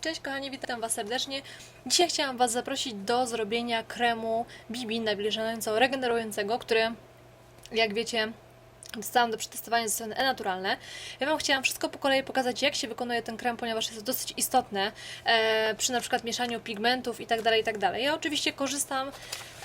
Cześć kochani, witam Was serdecznie. Dzisiaj chciałam Was zaprosić do zrobienia kremu BB nawilżająco-regenerującego, który jak wiecie dostałam do przetestowania ze strony e-naturalne. Ja Wam chciałam wszystko po kolei pokazać jak się wykonuje ten krem, ponieważ jest to dosyć istotne e, przy na przykład mieszaniu pigmentów i tak dalej, i tak. Ja oczywiście korzystam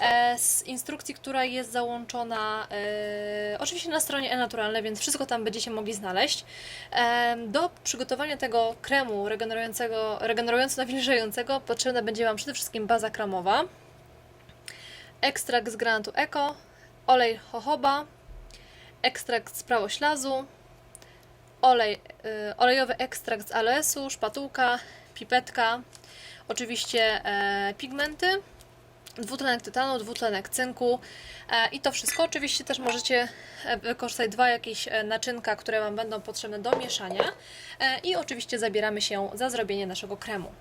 e, z instrukcji, która jest załączona e, oczywiście na stronie e-naturalne, więc wszystko tam będziecie mogli znaleźć. E, do przygotowania tego kremu regenerującego, regenerująco-nawilżającego potrzebna będzie Wam przede wszystkim baza kremowa, ekstrakt z granatu Eko, olej jojoba, ekstrakt z prawoślazu, olej, y, olejowy ekstrakt z aloesu, szpatułka, pipetka, oczywiście e, pigmenty, dwutlenek tytanu, dwutlenek cynku e, i to wszystko. Oczywiście też możecie e, wykorzystać dwa jakieś naczynka, które Wam będą potrzebne do mieszania i oczywiście zabieramy się za zrobienie naszego kremu.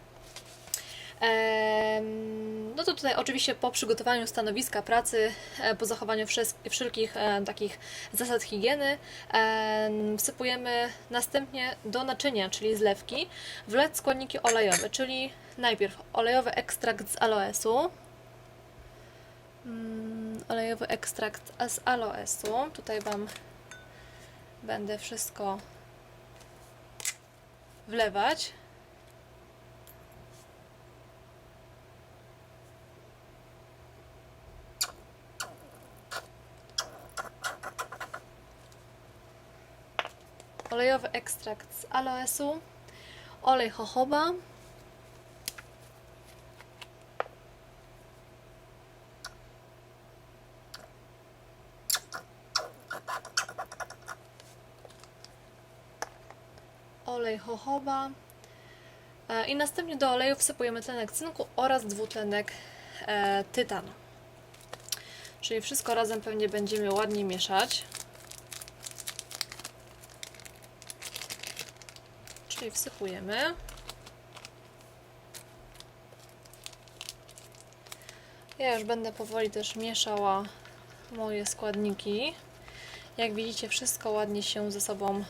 No to tutaj oczywiście po przygotowaniu stanowiska pracy, e, po zachowaniu wszelkich e, takich zasad higieny, em, wsypujemy następnie do naczynia, czyli zlewki, wlec składniki olejowe, czyli najpierw olejowy ekstrakt z aloesu, Mm, olejowy ekstrakt z aloesu. Tutaj Wam będę wszystko wlewać. Olejowy ekstrakt z aloesu, olej jojoba, olej jojoba e, i następnie do oleju wsypujemy tlenek cynku oraz dwutlenek e, tytanu. Czyli wszystko razem pewnie będziemy ładnie mieszać. Czyli wsypujemy. Ja już będę powoli też mieszała moje składniki. Jak widzicie, wszystko ładnie się ze sobą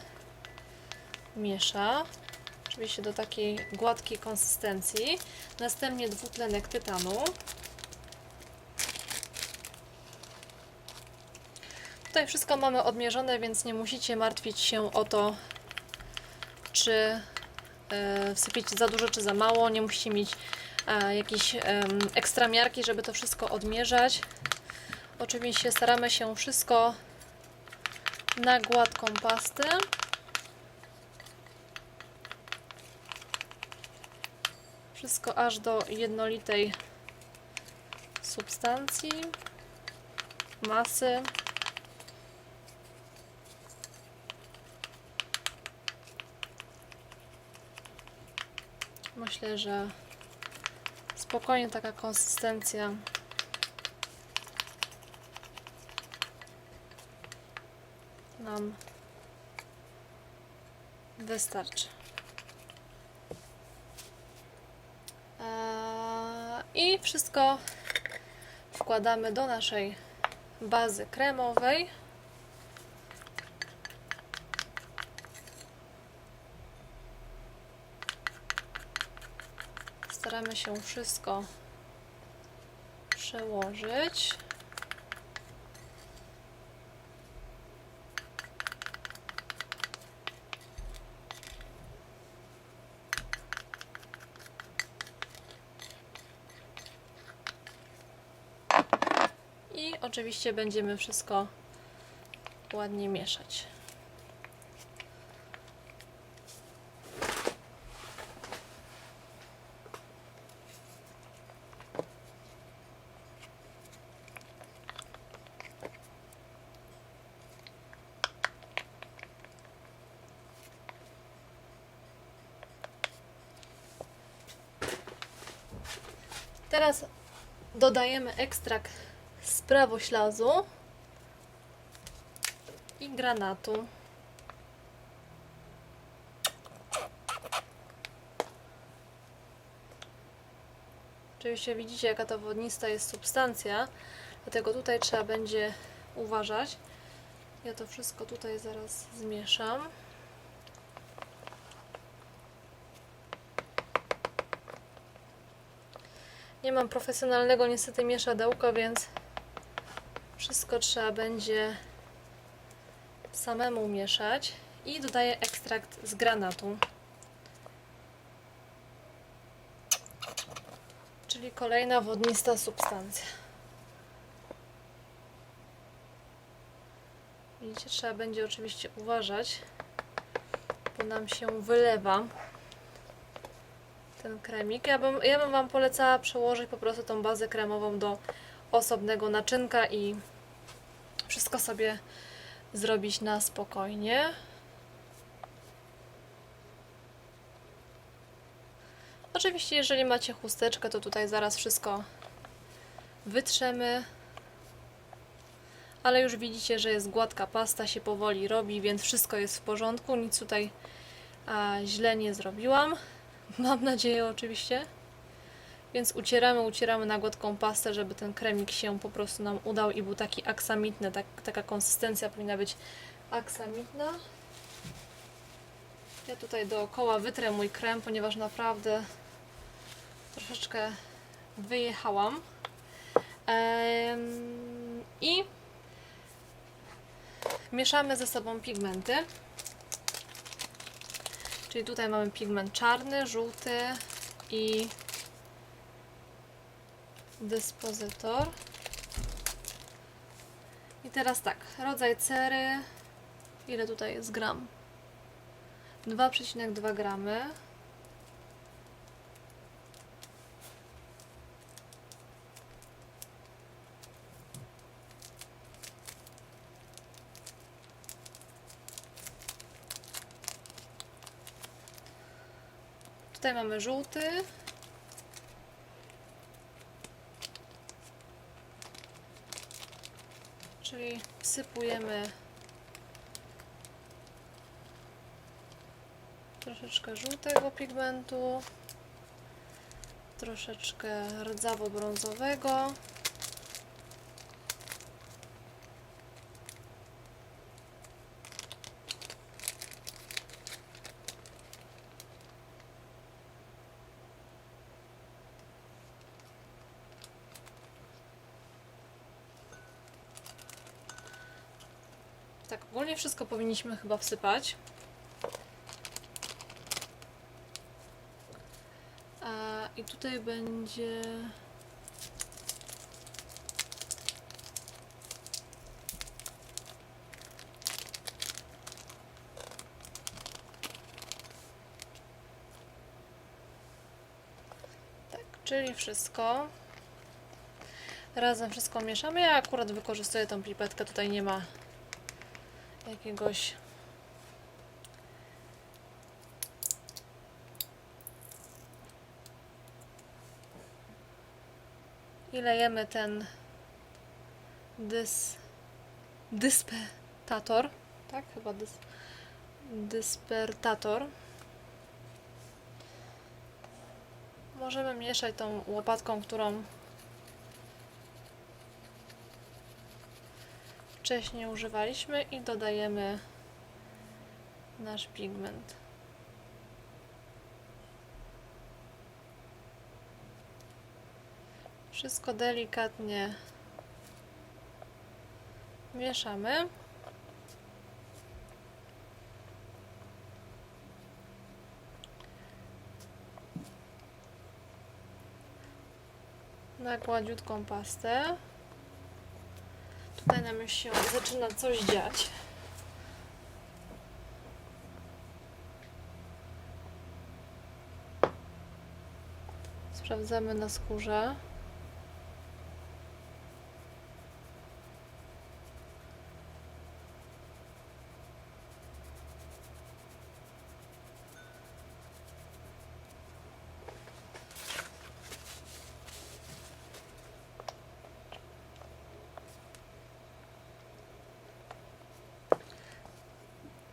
miesza. Oczywiście do takiej gładkiej konsystencji. Następnie dwutlenek tytanu. Tutaj wszystko mamy odmierzone, więc nie musicie martwić się o to, czy e, wsypiecie za dużo, czy za mało. Nie musicie mieć e, jakiejś ekstra miarki, żeby to wszystko odmierzać. Oczywiście staramy się wszystko na gładką pastę. Wszystko aż do jednolitej substancji, masy. Myślę, że spokojnie taka konsystencja nam wystarczy. Eee, I wszystko wkładamy do naszej bazy kremowej. Staramy się wszystko przełożyć. I oczywiście będziemy wszystko ładnie mieszać. Teraz dodajemy ekstrakt z prawoślazu i granatu. Oczywiście widzicie jaka to wodnista jest substancja, dlatego tutaj trzeba będzie uważać. Ja to wszystko tutaj zaraz zmieszam. Nie mam profesjonalnego niestety mieszadełka, więc wszystko trzeba będzie samemu mieszać. I dodaję ekstrakt z granatu. Czyli kolejna wodnista substancja. Widzicie, trzeba będzie oczywiście uważać, bo nam się wylewa ten kremik. Ja bym, ja bym Wam polecała przełożyć po prostu tą bazę kremową do osobnego naczynka i wszystko sobie zrobić na spokojnie. Oczywiście, jeżeli macie chusteczkę, to tutaj zaraz wszystko wytrzemy. Ale już widzicie, że jest gładka pasta, się powoli robi, więc wszystko jest w porządku. Nic tutaj a, źle nie zrobiłam. Mam nadzieję oczywiście. Więc ucieramy, ucieramy na gładką pastę, żeby ten kremik się po prostu nam udał i był taki aksamitny. Tak, taka konsystencja powinna być aksamitna. Ja tutaj dookoła wytrę mój krem, ponieważ naprawdę troszeczkę wyjechałam. I mieszamy ze sobą pigmenty. Czyli tutaj mamy pigment czarny, żółty i dyspozytor. I teraz tak, rodzaj cery. Ile tutaj jest gram? 2,2 gramy. Tutaj mamy żółty. Czyli wsypujemy troszeczkę żółtego pigmentu, troszeczkę rdzawo-brązowego. Tak, ogólnie wszystko powinniśmy chyba wsypać. A, I tutaj będzie. Tak, czyli wszystko. Razem wszystko mieszamy. Ja akurat wykorzystuję tą pipetkę, tutaj nie ma jakiegoś i lejemy ten dys dyspertator? Tak chyba dys dyspertator. Możemy mieszać tą łopatką, którą wcześniej używaliśmy i dodajemy nasz pigment. Wszystko delikatnie mieszamy. Na gładziutką pastę. Tutaj nam się zaczyna coś dziać. Sprawdzamy na skórze.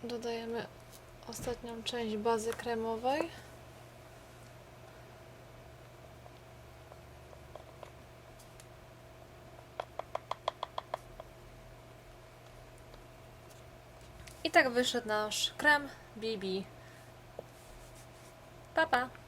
Dodajemy ostatnią część bazy kremowej. I tak wyszedł nasz krem BB. Pa, pa.